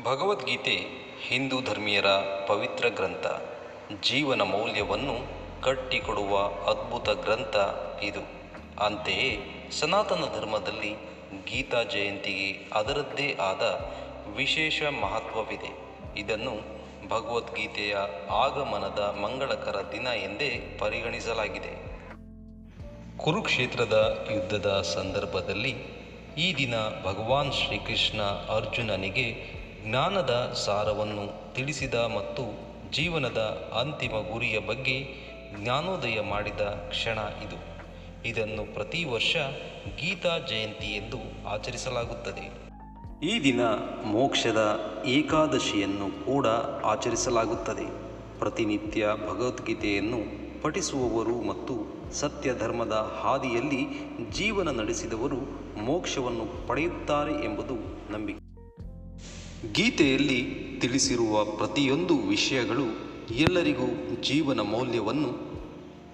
ಭಗವದ್ಗೀತೆ ಹಿಂದೂ ಧರ್ಮೀಯರ ಪವಿತ್ರ ಗ್ರಂಥ. ಜೀವನ ಮೌಲ್ಯವನ್ನು ಕಟ್ಟಿಕೊಡುವ ಅದ್ಭುತ ಗ್ರಂಥ ಇದು. ಅಂತೆಯೇ ಸನಾತನ ಧರ್ಮದಲ್ಲಿ ಗೀತಾ ಜಯಂತಿಗೆ ಅದರದ್ದೇ ಆದ ವಿಶೇಷ ಮಹತ್ವವಿದೆ. ಇದನ್ನು ಭಗವದ್ಗೀತೆಯ ಆಗಮನದ ಮಂಗಳಕರ ದಿನ ಎಂದೇ ಪರಿಗಣಿಸಲಾಗಿದೆ. ಕುರುಕ್ಷೇತ್ರದ ಯುದ್ಧದ ಸಂದರ್ಭದಲ್ಲಿ ಈ ದಿನ ಭಗವಾನ್ ಶ್ರೀಕೃಷ್ಣ ಅರ್ಜುನನಿಗೆ ಜ್ಞಾನದ ಸಾರವನ್ನು ತಿಳಿಸಿದ ಮತ್ತು ಜೀವನದ ಅಂತಿಮ ಗುರಿಯ ಬಗ್ಗೆ ಜ್ಞಾನೋದಯ ಮಾಡಿದ ಕ್ಷಣ ಇದು. ಇದನ್ನು ಪ್ರತಿ ವರ್ಷ ಗೀತಾ ಜಯಂತಿ ಎಂದು ಆಚರಿಸಲಾಗುತ್ತದೆ. ಈ ದಿನ ಮೋಕ್ಷದ ಏಕಾದಶಿಯನ್ನು ಕೂಡ ಆಚರಿಸಲಾಗುತ್ತದೆ. ಪ್ರತಿನಿತ್ಯ ಭಗವದ್ಗೀತೆಯನ್ನು ಪಠಿಸುವವರು ಮತ್ತು ಸತ್ಯ ಧರ್ಮದ ಹಾದಿಯಲ್ಲಿ ಜೀವನ ನಡೆಸಿದವರು ಮೋಕ್ಷವನ್ನು ಪಡೆಯುತ್ತಾರೆ ಎಂಬುದು ನಂಬಿಕೆ. ಗೀತೆಯಲ್ಲಿ ತಿಳಿಸಿರುವ ಪ್ರತಿಯೊಂದು ವಿಷಯಗಳು ಎಲ್ಲರಿಗೂ ಜೀವನ ಮೌಲ್ಯವನ್ನು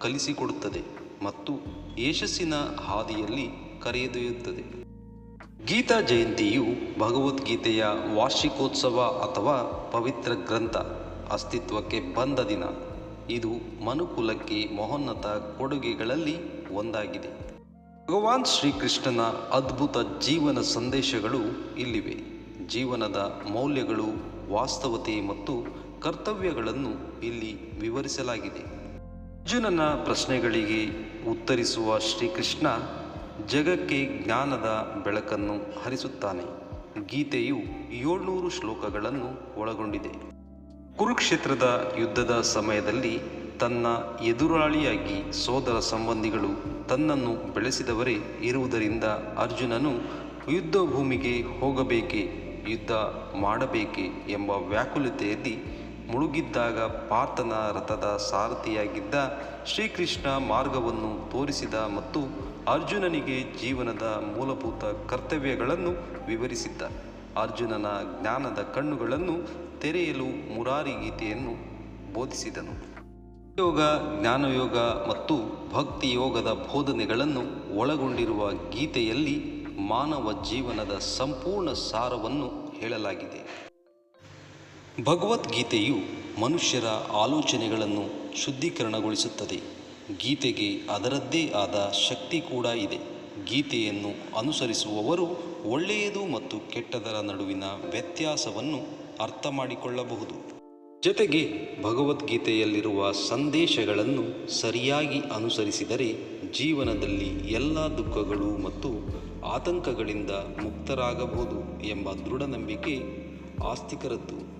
ಕಲಿಸಿಕೊಡುತ್ತದೆ ಮತ್ತು ಯಶಸ್ಸಿನ ಹಾದಿಯಲ್ಲಿ ಕರೆದೊಯ್ಯುತ್ತದೆ. ಗೀತಾ ಜಯಂತಿಯು ಭಗವದ್ಗೀತೆಯ ವಾರ್ಷಿಕೋತ್ಸವ ಅಥವಾ ಪವಿತ್ರ ಗ್ರಂಥ ಅಸ್ತಿತ್ವಕ್ಕೆ ಬಂದ ದಿನ. ಇದು ಮನುಕುಲಕ್ಕೆ ಮಹೋನ್ನತ ಕೊಡುಗೆಗಳಲ್ಲಿ ಒಂದಾಗಿದೆ. ಭಗವಾನ್ ಶ್ರೀಕೃಷ್ಣನ ಅದ್ಭುತ ಜೀವನ ಸಂದೇಶಗಳು ಇಲ್ಲಿವೆ. ಜೀವನದ ಮೌಲ್ಯಗಳು, ವಾಸ್ತವತೆ ಮತ್ತು ಕರ್ತವ್ಯಗಳನ್ನು ಇಲ್ಲಿ ವಿವರಿಸಲಾಗಿದೆ. ಅರ್ಜುನನ ಪ್ರಶ್ನೆಗಳಿಗೆ ಉತ್ತರಿಸುವ ಶ್ರೀಕೃಷ್ಣ ಜಗಕ್ಕೆ ಜ್ಞಾನದ ಬೆಳಕನ್ನು ಹರಿಸುತ್ತಾನೆ. ಗೀತೆಯು ಏಳ್ನೂರು ಶ್ಲೋಕಗಳನ್ನು ಒಳಗೊಂಡಿದೆ. ಕುರುಕ್ಷೇತ್ರದ ಯುದ್ಧದ ಸಮಯದಲ್ಲಿ ತನ್ನ ಎದುರಾಳಿಯಾಗಿ ಸೋದರ ಸಂಬಂಧಿಗಳು ತನ್ನನ್ನು ಬೆಳೆಸಿದವರೇ ಇರುವುದರಿಂದ ಅರ್ಜುನನು ಯುದ್ಧ ಭೂಮಿಗೆ ಹೋಗಬೇಕೆ ಯುದ್ಧ ಮಾಡಬೇಕೆ ಎಂಬ ವ್ಯಾಕುಲತೆಯಲ್ಲಿ ಮುಳುಗಿದ್ದಾಗ ಪಾರ್ಥನ ರಥದ ಸಾರಥಿಯಾಗಿದ್ದ ಶ್ರೀಕೃಷ್ಣ ಮಾರ್ಗವನ್ನು ತೋರಿಸಿದ ಮತ್ತು ಅರ್ಜುನನಿಗೆ ಜೀವನದ ಮೂಲಭೂತ ಕರ್ತವ್ಯಗಳನ್ನು ವಿವರಿಸಿದ್ದ. ಅರ್ಜುನನ ಜ್ಞಾನದ ಕಣ್ಣುಗಳನ್ನು ತೆರೆಯಲು ಮುರಾರಿ ಗೀತೆಯನ್ನು ಬೋಧಿಸಿದನು. ಯೋಗ, ಜ್ಞಾನಯೋಗ ಮತ್ತು ಭಕ್ತಿ ಯೋಗದ ಬೋಧನೆಗಳನ್ನು ಒಳಗೊಂಡಿರುವ ಗೀತೆಯಲ್ಲಿ ಮಾನವ ಜೀವನದ ಸಂಪೂರ್ಣ ಸಾರವನ್ನು ಹೇಳಲಾಗಿದೆ. ಭಗವದ್ಗೀತೆಯು ಮನುಷ್ಯರ ಆಲೋಚನೆಗಳನ್ನು ಶುದ್ಧೀಕರಣಗೊಳಿಸುತ್ತದೆ. ಗೀತೆಗೆ ಅದರದ್ದೇ ಆದ ಶಕ್ತಿ ಕೂಡ ಇದೆ. ಗೀತೆಯನ್ನು ಅನುಸರಿಸುವವರು ಒಳ್ಳೆಯದು ಮತ್ತು ಕೆಟ್ಟದರ ನಡುವಿನ ವ್ಯತ್ಯಾಸವನ್ನು ಅರ್ಥ ಮಾಡಿಕೊಳ್ಳಬಹುದು ಜೊತೆಗೆ ಭಗವದ್ಗೀತೆಯಲ್ಲಿರುವ ಸಂದೇಶಗಳನ್ನು ಸರಿಯಾಗಿ ಅನುಸರಿಸಿದರೆ ಜೀವನದಲ್ಲಿ ಎಲ್ಲ ದುಃಖಗಳು ಮತ್ತು ಆತಂಕಗಳಿಂದ ಮುಕ್ತರಾಗಬಹುದು ಎಂಬ ದೃಢ ನಂಬಿಕೆ ಆಸ್ತಿಕರದ್ದು.